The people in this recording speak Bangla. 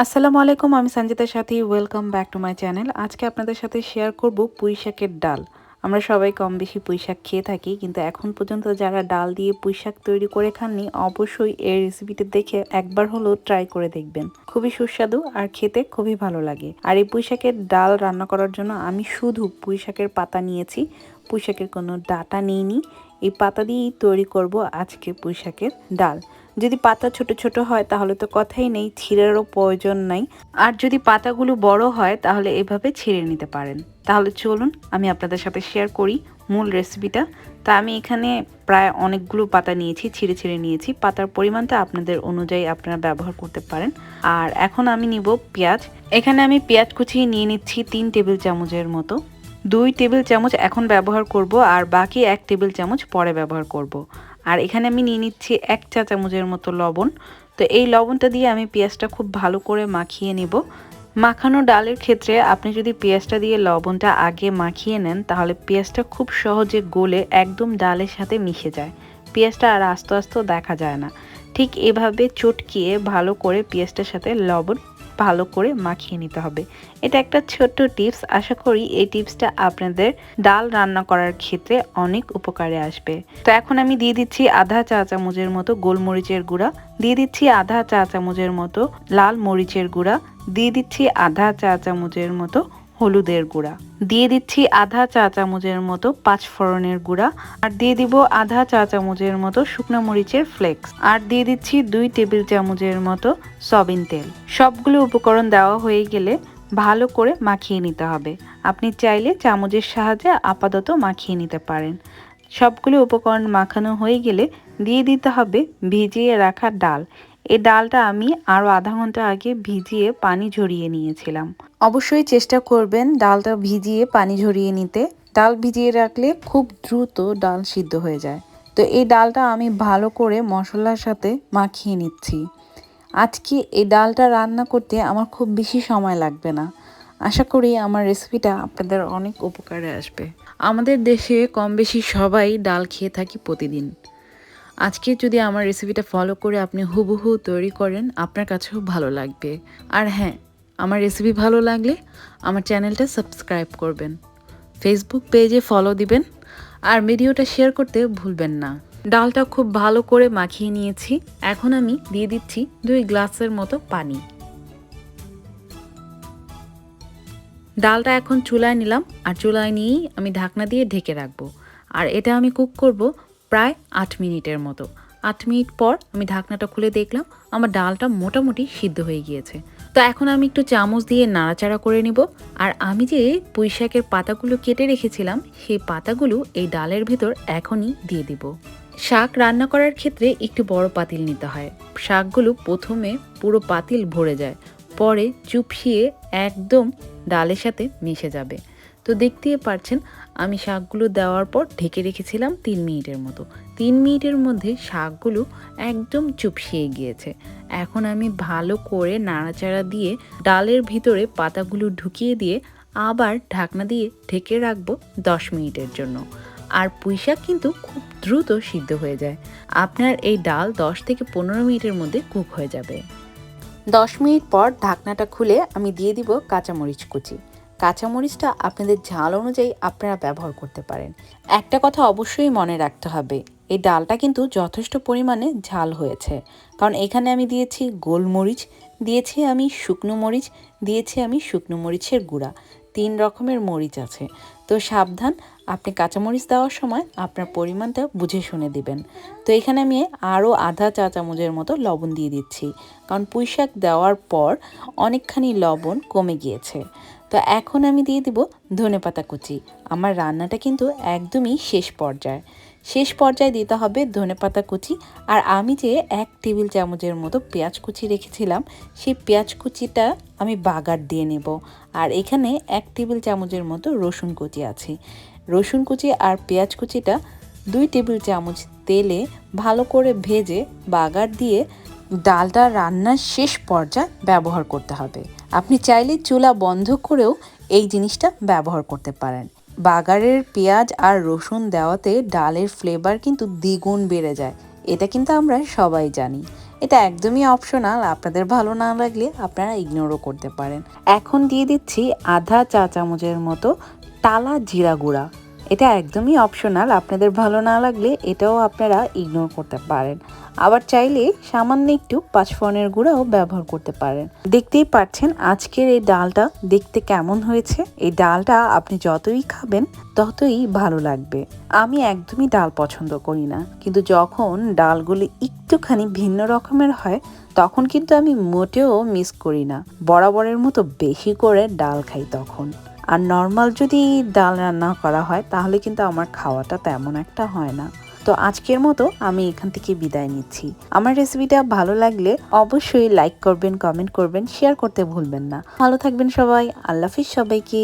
আসসালামু আলাইকুম, আমি সঞ্জিতার সাথে। Welcome back to my channel আজকে আপনাদের সাথে শেয়ার করব পুঁই শাকের ডাল। আমরা সবাই কম বেশি পুঁই শাক খেয়ে থাকি, কিন্তু এখন পর্যন্ত যারা ডাল দিয়ে পুঁই শাক তৈরি করে খাননি, অবশ্যই এই রেসিপিটি দেখে একবার হলেও ট্রাই করে দেখবেন। খুবই সুস্বাদু আর খেতে খুবই ভালো লাগে। আর এই পুঁই শাকের ডাল রান্না করার জন্য আমি শুধু পুঁই শাকের পাতা নিয়েছি। পুঁই শাকের কোনো ডাটা নিইনি। এই পাতা দিয়েই তৈরি করব আজকে পুঁই শাকের ডাল। যদি পাতা ছোট ছোট হয়, তাহলে তো কথাই নেই, ছিঁড়ারও প্রয়োজন নাই। আর যদি পাতাগুলো বড় হয়, তাহলে এভাবে ছিঁড়ে নিতে পারেন। তাহলে চলুন, আমি আপনাদের সাথে শেয়ার করি মূল রেসিপিটা তা আমি এখানে প্রায় অনেকগুলো পাতা নিয়েছি, ছিঁড়ে ছিঁড়ে নিয়েছি। পাতার পরিমাণটা আপনাদের অনুযায়ী আপনারা ব্যবহার করতে পারেন। আর এখন আমি নিব পেঁয়াজ। এখানে আমি পেঁয়াজ কুচিয়ে নিয়ে নিচ্ছি তিন টেবিল চামচের মতো। দুই টেবিল চামচ এখন ব্যবহার করব, আর বাকি এক টেবিল চামচ পরে ব্যবহার করব। আর এখানে আমি নিয়ে নিচ্ছি এক চা চামচের মতো লবণ। তো এই লবণটা দিয়ে আমি পেঁয়াজটা খুব ভালো করে মাখিয়ে নেব। মাখানো ডালের ক্ষেত্রে আপনি যদি পেঁয়াজটা দিয়ে লবণটা আগে মাখিয়ে নেন, তাহলে পেঁয়াজটা খুব সহজে গলে একদম ডালের সাথে মিশে যায়। পেঁয়াজটা আর আস্তে আস্তে দেখা যায় না। ঠিক এভাবে চটকিয়ে ভালো করে পেঁয়াজটার সাথে লবণ ভালো করে মাখিয়ে নিতে হবে। এটা একটা ছোট্ট টিপস। আশা করি এই টিপসটা আপনাদের ডাল রান্না করার ক্ষেত্রে অনেক উপকারে আসবে। তো এখন আমি দিয়ে দিচ্ছি আধা চা চামচের মতো গোলমরিচের গুঁড়া, দিয়ে দিচ্ছি আধা চা চামচের মতো লাল মরিচের গুঁড়া, দিয়ে দিচ্ছি আধা চা চামচের মতো হলুদের গুঁড়া। দিয়ে দিচ্ছি আধা চা চামচের মতো পাঁচ ফোড়নের গুঁড়া আর দিয়ে দিব আধা চা চামচের মতো শুকনো মরিচের ফ্লেক্স আর দিয়ে দিচ্ছি দুই টেবিল চামচের মতো সবিন তেল। সবগুলো উপকরণ দেওয়া হয়ে গেলে ভালো করে মাখিয়ে নিতে হবে। আপনি চাইলে চামচের সাহায্যে আপাতত মাখিয়ে নিতে পারেন। সবগুলো উপকরণ মাখানো হয়ে গেলে দিয়ে দিতে হবে ভিজিয়ে রাখা ডাল। এই ডালটা আমি আরও আধা ঘণ্টা আগে ভিজিয়ে পানি ঝরিয়ে নিয়েছিলাম। অবশ্যই চেষ্টা করবেন ডালটা ভিজিয়ে পানি ঝরিয়ে নিতে। ডাল ভিজিয়ে রাখলে খুব দ্রুত ডাল সিদ্ধ হয়ে যায়। তো এই ডালটা আমি ভালো করে মশলার সাথে মাখিয়ে নিচ্ছি। আজকে এই ডালটা রান্না করতে আমার খুব বেশি সময় লাগবে না। আশা করি আমার রেসিপিটা আপনাদের অনেক উপকারে আসবে। আমাদের দেশে কম বেশি সবাই ডাল খেয়ে থাকি প্রতিদিন। আজকে যদি আমার রেসিপিটা ফলো করে আপনি হুবহু তৈরি করেন, আপনার কাছেও ভালো লাগবে। আর হ্যাঁ আমার রেসিপি ভালো লাগলে আমার চ্যানেলটা সাবস্ক্রাইব করবেন। ফেসবুক পেজে ফলো দিবেন। আর ভিডিওটা শেয়ার করতে ভুলবেন না। ডালটা খুব ভালো করে মাখিয়ে নিয়েছি। এখন আমি দিয়ে দিচ্ছি দুই গ্লাসের মতো পানি। ডালটা এখন চুলায় নিলাম। আর চুলায় নিয়েই আমি ঢাকনা দিয়ে ঢেকে রাখব। আর এটা আমি কুক করব প্রায় আট মিনিটের মতো। আট মিনিট পর আমি ঢাকনাটা খুলে দেখলাম, আমার ডালটা মোটামুটি সিদ্ধ হয়ে গিয়েছে। তো এখন আমি একটু চামচ দিয়ে নাড়াচাড়া করে নিব। আর আমি যে পুঁই শাকের পাতাগুলো কেটে রেখেছিলাম, সেই পাতাগুলো এই ডালের ভেতর এখনই দিয়ে দিব। শাক রান্না করার ক্ষেত্রে একটু বড় পাতিল নিতে হয়। শাকগুলো প্রথমে পুরো পাতিল ভরে যায়, পরে চুপসিয়ে একদম ডালের সাথে মিশে যাবে। তো দেখতেই পারছেন, আমি শাকগুলো দেওয়ার পর ঢেকে রেখেছিলাম তিন মিনিটের মতো। তিন মিনিটের মধ্যে শাকগুলো একদম চুপসিয়ে গিয়েছে। এখন আমি ভালো করে নাড়াচাড়া দিয়ে ডালের ভিতরে পাতাগুলো ঢুকিয়ে দিয়ে আবার ঢাকনা দিয়ে ঢেকে রাখব দশ মিনিটের জন্য। আর পুঁই শাক কিন্তু খুব দ্রুত সিদ্ধ হয়ে যায়। আপনার এই ডাল দশ থেকে পনেরো মিনিটের মধ্যে কুক হয়ে যাবে। দশ মিনিট পর ঢাকনাটা খুলে আমি দিয়ে দিব কাঁচামরিচ কুচি। কাঁচামরিচটা আপনাদের ঝাল অনুযায়ী আপনারা ব্যবহার করতে পারেন। একটা কথা অবশ্যই মনে রাখতে হবে, এই ডালটা কিন্তু যথেষ্ট পরিমাণে ঝাল হয়েছে। কারণ এখানে আমি দিয়েছি গোলমরিচ, দিয়েছি আমি শুকনো মরিচ, দিয়েছি আমি শুকনো মরিচের গুঁড়া, তিন রকমের মরিচ আছে। তো সাবধান, আপনি কাঁচামরিচ দেওয়ার সময় আপনার পরিমাণটা বুঝে শুনে দিবেন। তো এখানে আমি আরও আধা চা চামচের মতো লবণ দিয়ে দিচ্ছি। কারণ পুঁই শাক দেওয়ার পর অনেকখানি লবণ কমে গিয়েছে। তো এখন আমি দিয়ে দিব ধনে পাতা কুচি। আমার রান্নাটা কিন্তু একদমই শেষ পর্যায়ে। শেষ পর্যায়ে দিতে হবে ধনে পাতা কুচি। আর আমি যে এক টেবিল চামচের মতো পেঁয়াজ কুচি রেখেছিলাম, সেই পেঁয়াজ কুচিটা আমি বাগার দিয়ে নেব। আর এখানে এক টেবিল চামচের মতো রসুন কুচি আছে। রসুন কুচি আর পেঁয়াজ কুচিটা দুই টেবিল চামচ তেলে ভালো করে ভেজে বাগার দিয়ে ডালটা রান্নার শেষ পর্যায়ে ব্যবহার করতে হবে। আপনি চাইলে চুলা বন্ধ করেও এই জিনিসটা ব্যবহার করতে পারেন। বাগারের পেঁয়াজ আর রসুন দেওয়াতে ডালের ফ্লেভার কিন্তু দ্বিগুণ বেড়ে যায়। এটা কিন্তু আমরা সবাই জানি। এটা একদমই অপশনাল আপনাদের ভালো না লাগলে আপনারা ইগনোরও করতে পারেন। এখন দিয়ে দিচ্ছি আধা চা চামচের মতো টালা জিরা গুঁড়া। এটা একদমই অপশনাল আপনাদের ভালো না লাগলে এটাও আপনারা ইগনোর করতে পারেন। আবার চাইলে সামান্য একটু পাঁচফোড়নের গুঁড়াও ব্যবহার করতে পারেন। দেখতেই পাচ্ছেন আজকের এই ডালটা দেখতে কেমন হয়েছে। এই ডালটা আপনি যতই খাবেন, ততই ভালো লাগবে। আমি একদমই ডাল পছন্দ করি না। কিন্তু যখন ডালগুলি একটুখানি ভিন্ন রকমের হয়, তখন কিন্তু আমি মোটেও মিস করি না। বরাবরের মতো বেশি করে ডাল খাই তখন। আর নর্মাল যদি ডাল রান্না করা হয়, তাহলে কিন্তু আমার খাওয়াটা তেমন একটা হয় না। তো আজকের মতো আমি এখান থেকে বিদায় নিচ্ছি। আমার রেসিপিটা ভালো লাগলে অবশ্যই লাইক করবেন কমেন্ট করবেন শেয়ার করতে ভুলবেন না। ভালো থাকবেন সবাই, আল্লাহ হাফিজ সবাইকে।